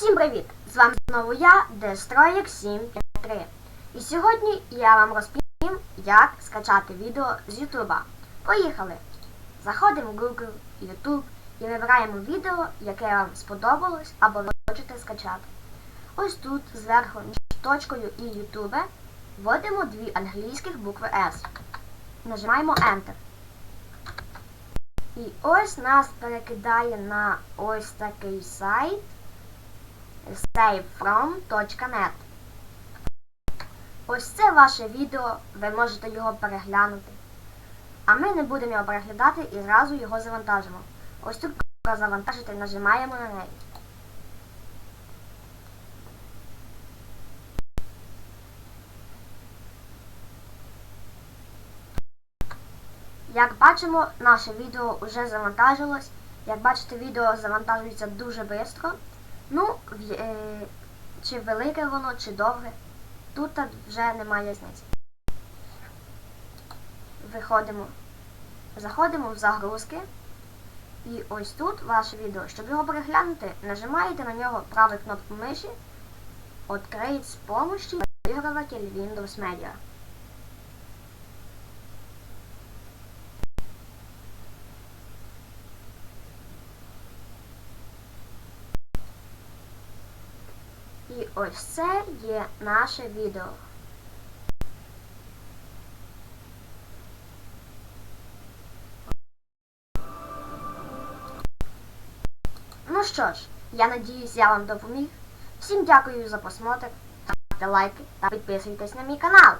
привіт! З вами знову я, Destroyer 753. І сьогодні я вам розповім, як скачати відео з Ютуба. Поїхали! Заходимо в Google, YouTube і вибираємо відео, яке вам сподобалось або ви хочете скачати. Ось тут зверху між точкою і YouTube вводимо дві англійських букви S. Нажимаємо Enter. І ось нас перекидає на ось такий сайт savefrom.net. Ось це ваше відео, ви можете його переглянути. А ми не будемо його переглядати і зразу його завантажимо. Ось тут завантажити, нажимаємо на неї. Як бачимо, наше відео вже завантажилось. Як бачите, відео завантажується дуже швидко. Ну, е, чи велике воно, чи довге. Тут вже немає різниці. Виходимо, заходимо в загрузки. І ось тут ваше відео. Щоб його переглянути, нажимаєте на нього правою кнопкою миші «Открыть з помощью проігрыватель Windows Media. І ось це є наше відео. Ну що ж, я надіюсь, я вам допоміг. Всім дякую за просмотр, ставте лайки та підписуйтесь на мій канал.